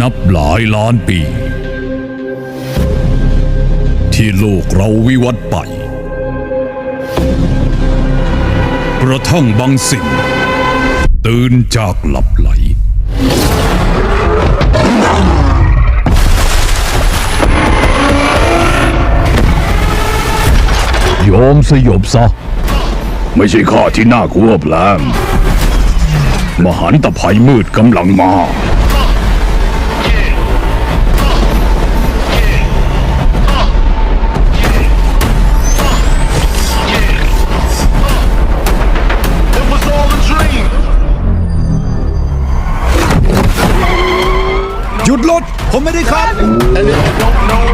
นับหลายล้านปี ที่โลกเราวิวัฒน์ไป กระทั่งบางสิ่ง ตื่นจากหลับไหล โยมสยบซะ ไม่ใช่ข้าที่น่ากลัวแปลงมหันตภัยมืดกำลังมา ยุดรถผมไม่ได้ครับ And if you don't know,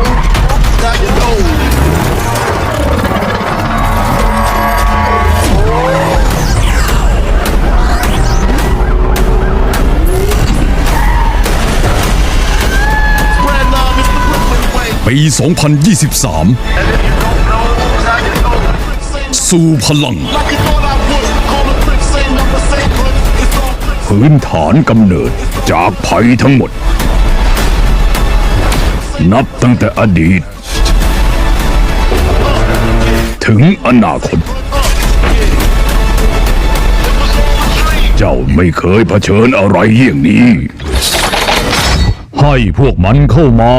now you know. ปี 2023 And if you don't know, now you know. Same สู่พลัง like you thought I would. Call the Crips, same number, same hood. It's all Crips. พื้นฐานกำเนิดจากภัยทั้งหมด นับตั้งแต่อดีต ถึงอนาคต เจ้าไม่เคยเผชิญอะไรอย่างนี้ ให้พวกมันเข้ามา